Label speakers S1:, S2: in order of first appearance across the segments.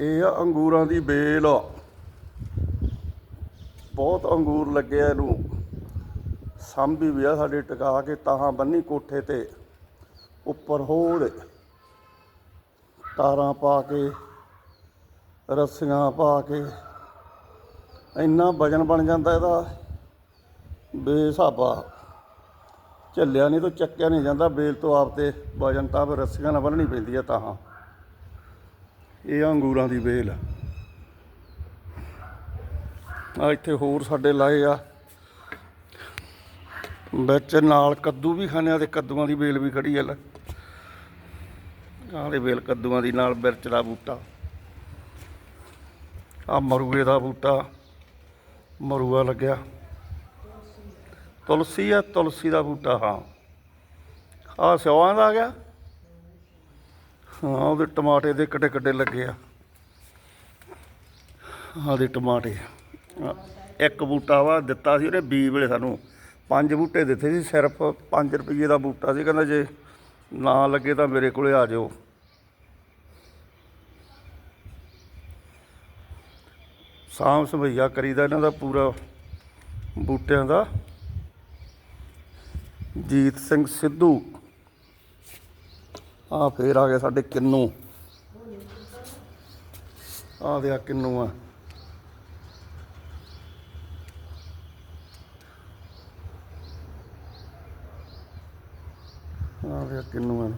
S1: ਇਹ ਆ ਅੰਗੂਰਾਂ ਦੀ ਬੇਲ ਬਹੁਤ ਅੰਗੂਰ ਲੱਗੇ ਇਹਨੂੰ। ਸਾਂਭੀ ਵੀ ਆ ਸਾਡੇ ਟਿਕਾ ਕੇ ਤਾਹਾਂ ਬੰਨੀ ਕੋਠੇ ਤੇ। ਉੱਪਰ ਹੋੜ ਤਾਰਾਂ ਪਾ ਕੇ, ਰੱਸੀਆਂ ਪਾ ਕੇ। ਇੰਨਾ ਵਜਨ ਬਣ ਜਾਂਦਾ ਇਹਦਾ। ਬੇਸਾਬਾ ਝੱਲਿਆ ਨਹੀਂ ਤਾਂ ਚੱਕਿਆ ਨਹੀਂ ਜਾਂਦਾ। ਬੇਲ ਤੋਂ ਆਪ ਤੇ ਵਜਨ ਤਾਂ ਫਿਰ ਰੱਸੀਆਂ ਨਾਲ ਬੰਨਣੀ ਪੈਂਦੀ ਆ ਤਾਂ ਇਹ ਆ ਅੰਗੂਰਾਂ ਦੀ ਵੇਲ ਆ। ਇੱਥੇ ਹੋਰ ਸਾਡੇ ਲਾਏ ਆ। ਵਿੱਚ ਨਾਲ ਕੱਦੂ ਵੀ ਖਾਣੇ ਆ ਤੇ ਕੱਦੂਆਂ ਦੀ ਵੇਲ ਵੀ ਖੜੀ ਆ ਲੈ। ਆਹ ਦੇ ਵੇਲ ਕੱਦੂਆਂ ਦੀ, ਨਾਲ ਮਿਰਚ ਦਾ ਬੂਟਾ। ਆ ਮਰੂਏ ਦਾ ਬੂਟਾ, ਮਰੂਆ ਲੱਗਿਆ। ਤੁਲਸੀ ਆ, ਤੁਲਸੀ ਦਾ ਬੂਟਾ, ਹਾਂ। ਆ ਸਿਉਆਂ ਦਾ ਆ ਗਿਆ। ਹਾਂ, ਉਹਦੇ ਟਮਾਟੇ ਦੇ ਕੱਡੇ ਕੱਡੇ ਲੱਗੇ ਆ। ਆਹ ਦੇ ਟਮਾਟੇ। ਇੱਕ ਬੂਟਾ ਵਾ, ਦਿੱਤਾ ਸੀ ਉਹਨੇ ਬੀ ਵੇਲੇ ਸਾਨੂੰ। ਪੰਜ ਬੂਟੇ ਦਿੱਤੇ ਸੀ, ਸਿਰਫ 5 ਰੁਪਏ ਦਾ ਬੂਟਾ ਸੀ, ਕਹਿੰਦਾ ਜੇ ਨਾ ਲੱਗੇ ਤਾਂ ਮੇਰੇ ਕੋਲੇ ਆ ਜਾਓ। ਸਾਂਭ ਸੰਭਈਆ ਕਰੀਦਾ ਇਹਨਾਂ ਦਾ ਪੂਰਾ ਬੂਟਿਆਂ ਦਾ। ਜੀਤ ਸਿੰਘ ਸਿੱਧੂ। ਆ ਫੇਰ ਆ ਗਏ ਸਾਡੇ ਕਿੰਨੂ। ਆ ਦੇ ਆ ਕਿੰਨੂ ਆ। ਆ ਦੇ ਕਿੰਨੂ ਆ।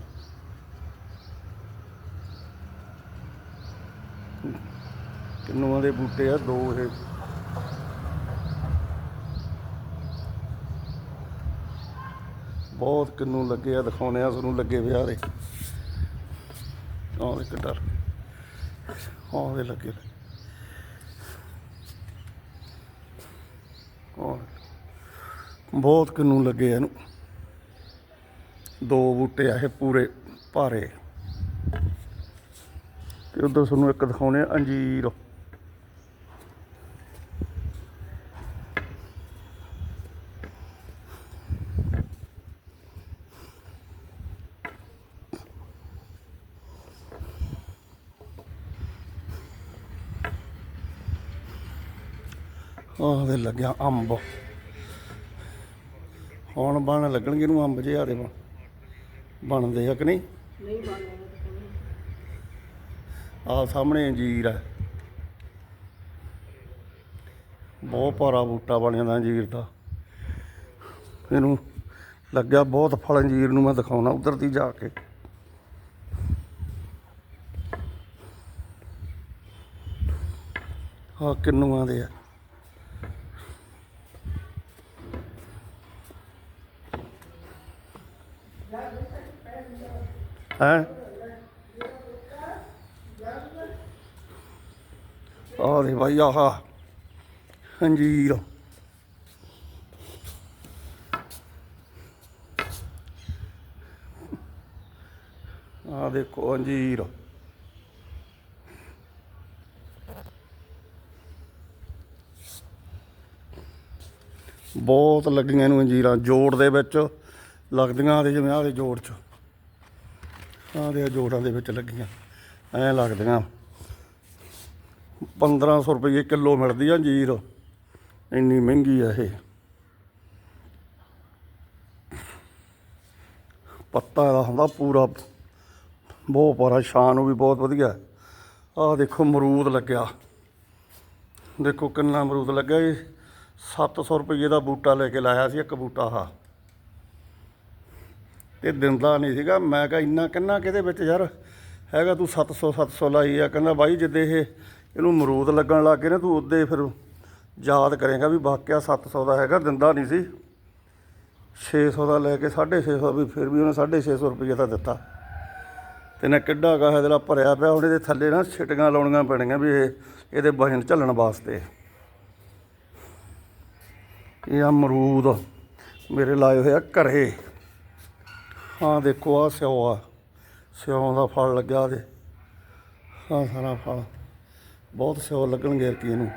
S1: ਕਿੰਨੂਆਂ ਦੇ ਬੂਟੇ ਆ ਦੋ ਇਹ। ਬਹੁਤ ਕਿੰਨੂ ਲੱਗੇ ਆ ਦਿਖਾਉਣੇ ਆ, ਤੁਹਾਨੂੰ ਲੱਗੇ ਵਿਆਹ ਦੇ। ਆਹ ਇੱਕ ਡਰ। ਆਹ ਦੇ ਲੱਗੇ ਆਹ ਬਹੁਤ ਕਿੰਨੂ ਲੱਗੇ ਇਹਨੂੰ। ਦੋ ਬੂਟੇ ਆ ਇਹ ਪੂਰੇ ਭਾਰੇ। ਤੇ ਉਧਰ ਤੁਹਾਨੂੰ ਇੱਕ ਦਿਖਾਉਣੇ ਆ ਅੰਜੀਰ। ਆਹ ਦੇ ਲੱਗਿਆ ਅੰਬ। ਹੁਣ ਬਣ ਲੱਗਣਗੇ ਇਹਨੂੰ ਅੰਬ ਜੇ ਆਦੇ ਬਣਦੇ ਆ ਕਿ ਨਹੀਂ?
S2: ਨਹੀਂ ਬਣਨੇ
S1: ਆਹ ਸਾਹਮਣੇ ਅੰਜੀਰ ਹੈ ਬਹੁਤ ਭਾਰਾ ਬੂਟਾ ਬਣ ਜਾਂਦਾ ਅੰਜੀਰ ਦਾ। ਇਹਨੂੰ ਲੱਗਿਆ ਬਹੁਤ ਫਲ ਅੰਜੀਰ ਨੂੰ ਮੈਂ ਦਿਖਾਉਣਾ ਉਧਰ ਦੀ ਜਾ ਕੇ। ਆ ਕਿੰਨੂਆਂ ਦੇ ਆ। ਹੈ? ਆਹ ਦੇ ਭਾਈ ਆਹ। ਅੰਜੀਰ। ਆ ਦੇਖੋ, ਅੰਜੀਰ। ਬਹੁਤ ਲੱਗੀਆਂ ਨੂੰ ਅੰਜੀਰਾਂ ਜੋੜ ਦੇ ਵਿੱਚ। ਲੱਗਦੀਆਂ ਦੇ ਜਿਵੇਂ ਆਹ ਦੇ ਜੋੜ 'ਚ। ਆਹ ਦੇ ਜੋੜਾਂ ਦੇ ਵਿੱਚ ਲੱਗੀਆਂ। ਐਂ ਲੱਗਦੀਆਂ। 1500 ਰੁਪਏ ਕਿਲੋ ਮਿਲਦੀ ਆ ਜੀਰ ਇੰਨੀ ਮਹਿੰਗੀ ਆ ਇਹ। ਪੱਤਾ ਇਹਦਾ ਹੁੰਦਾ ਪੂਰਾ। ਬਹੁਤ ਪਾਰਾ ਸ਼ਾਨ ਨੂੰ ਵੀ ਬਹੁਤ ਵਧੀਆ। ਆਹ ਦੇਖੋ ਮਰੂਦ ਲੱਗਿਆ। ਦੇਖੋ ਕਿੰਨਾ ਮਰੂਦ ਲੱਗਿਆ। ਇਹ 700 ਰੁਪਏ ਦਾ ਬੂਟਾ ਲੈ ਕੇ ਲਾਇਆ ਸੀ, ਇੱਕ ਬੂਟਾ ਆਹ। ਇਹ ਦਿੰਦਾ ਨਹੀਂ ਸੀਗਾ। ਮੈਂ ਕਿਹਾ, ਇੰਨਾ ਕਿੰਨਾ ਕਿਹਦੇ ਵਿੱਚ ਯਾਰ? ਹੈਗਾ ਤੂੰ 700 700 ਲਾਈ ਆ ਕਹਿੰਦਾ, ਬਾਈ ਜਿੱਦੇ ਇਹ, ਇਹਨੂੰ ਮਰੂਦ ਲੱਗਣ ਲੱਗ ਗਏ ਨਾ, ਤੂੰ ਉਦੇ ਫਿਰ ਯਾਦ ਕਰੇਗਾ ਵੀ ਵਾਕਿਆ 700 ਦਾ ਹੈਗਾ, ਦਿੰਦਾ ਨਹੀਂ ਸੀ। 600 ਦਾ ਲੈ ਕੇ 650 ਵੀ ਫਿਰ ਵੀ ਉਹਨੇ 650 ਰੁਪਏ ਦਾ ਦਿੱਤਾ। ਤੇ ਨਾ ਕਿੱਡਾ ਗਾ ਇਹਦੇ ਨਾਲ ਭਰਿਆ ਪਿਆ, ਹੁਣ ਇਹਦੇ ਥੱਲੇ ਨਾ ਛਿਟੀਆਂ ਲਾਉਣੀਆਂ ਪੈਣੀਆਂ ਵੀ ਇਹ, ਇਹਦੇ ਵਜਨ ਝੱਲਣ ਵਾਸਤੇ। ਇਹ ਅਮਰੂਦ ਮੇਰੇ ਲਾਏ ਹੋਇਆ ਘਰੇ। ਹਾਂ, ਦੇਖੋ ਆ ਸਿਓ ਆ। ਸਿਓ ਦਾ ਫਲ ਲੱਗਾ ਦੇ ਹਾਂ ਸਾਰਾ ਫਲ। ਬਹੁਤ ਸਿਓ ਲੱਗਣਗੇ ਕੀ ਇਹਨੂੰ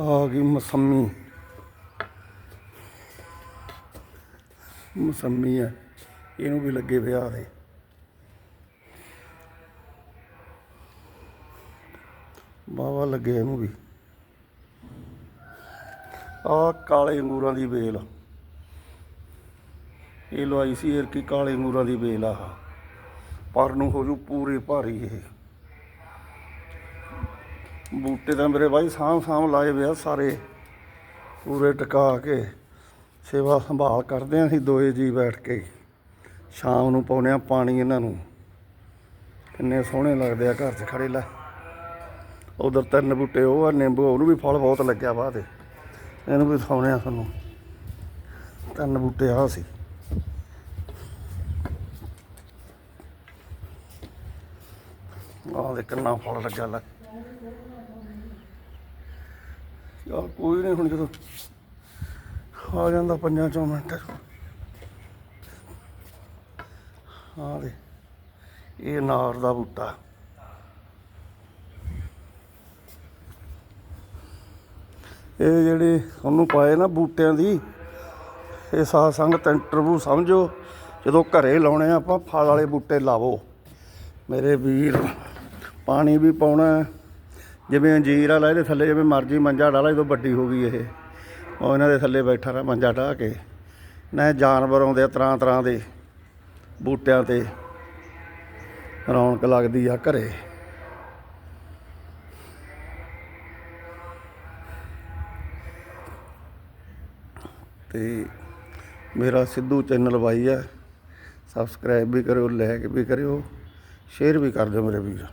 S1: ਆ ਗਈ ਮਸੰਮੀ। ਮਸੰਮੀ ਆ। ਇਹਨੂੰ ਵੀ ਲੱਗੇ ਪਿਆ ਦੇ। ਬਾਵਾ ਲੱਗੇ ਇਹਨੂੰ ਵੀ। ਆ ਕਾਲੇ ਅੰਗੂਰਾਂ ਦੀ ਵੇਲ। ਇਹ ਲਵਾਈ ਸੀ ਇਹ ਕਾਲੇ ਅੰਗੂਰਾਂ ਦੀ ਵੇਲ ਆ। ਪਰ ਨੂੰ ਹੋ ਜੂ ਪੂਰੀ ਭਾਰੀ ਇਹ। ਬੂਟੇ ਤਾਂ ਮੇਰੇ ਬਾਈ ਸਾਂਭ ਸਾਂਭ ਲਾਏ ਵੇ ਆ ਸਾਰੇ। ਪੂਰੇ ਟਿਕਾ ਕੇ ਸੇਵਾ ਸੰਭਾਲ ਕਰਦੇ ਆਂ ਅਸੀਂ ਦੋਏ ਜੀ ਬੈਠ ਕੇ। ਸ਼ਾਮ ਨੂੰ ਪਾਉਂਦੇ ਆ ਪਾਣੀ ਇਹਨਾਂ ਨੂੰ। ਕਿੰਨੇ ਸੋਹਣੇ ਲੱਗਦੇ ਆ ਘਰ 'ਚ ਖੜੇ ਲੈ। ਉਧਰ ਤਿੰਨ ਬੂਟੇ ਉਹ ਆ, ਨਿੰਬੂ, ਉਹਨੂੰ ਵੀ ਫਲ ਬਹੁਤ ਲੱਗਿਆ ਬਾਅਦ ਇਹਨੂੰ ਵੀ ਦਿਖਾਉਂਦੇ ਆ ਤੁਹਾਨੂੰ। ਤਿੰਨ ਬੂਟੇ ਆ ਸੀ। ਆਹ ਦੇ ਕਿੰਨਾ ਫਲ ਲੱਗਿਆ ਲੈ। ਯਾਰ ਕੋਈ ਨਹੀਂ ਹੁਣ ਜਦੋਂ ਆ ਜਾਂਦਾ ਪੰਜਾਂ ਚੋਂ ਮਿੰਟ। ਆ ਦੇ ਇਹ ਨਾਰ ਦਾ ਬੂਟਾ। ਇਹ ਜਿਹੜੇ ਉਹਨੂੰ ਪਾਏ ਨਾ ਬੂਟਿਆਂ ਦੀ, ਇਹ ਸਾਧ ਸੰਗਤ ਇੰਟਰਵਿਊ ਸਮਝੋ, ਜਦੋਂ ਘਰੇ ਲਾਉਣੇ ਆ ਆਪਾਂ, ਫਲ ਵਾਲੇ ਬੂਟੇ ਲਾਵੋ। ਮੇਰੇ ਵੀਰ ਪਾਣੀ ਵੀ ਪਾਉਣਾ ਜਿਵੇਂ ਅੰਜੀਰ ਵਾਲਾ, ਇਹਦੇ ਥੱਲੇ ਜਿਵੇਂ ਮਰਜ਼ੀ ਮੰਜਾ ਡਾਲਾ ਜਦੋਂ ਵੱਡੀ ਹੋ ਗਈ ਇਹ। ਉਹ ਇਹਨਾਂ ਦੇ ਥੱਲੇ ਬੈਠਾ ਰਹਾ ਮੰਜਾ ਢਾਹ ਕੇ। ਨਾ ਜਾਨਵਰ ਆਉਂਦੇ ਆ ਤਰ੍ਹਾਂ ਤਰ੍ਹਾਂ ਦੇ, ਬੂਟਿਆਂ ਤੇ। ਰੌਣਕ ਲੱਗਦੀ ਆ ਘਰੇ। ਤੇ ਮੇਰਾ ਸਿੱਧੂ ਚੈਨਲ ਬਾਈ ਹੈ ਸਬਸਕ੍ਰਾਈਬ ਵੀ ਕਰਿਓ ਲਾਈਕ ਵੀ ਕਰਿਓ ਸ਼ੇਅਰ ਵੀ ਕਰ ਦਿਓ ਮੇਰੇ ਵੀਰ।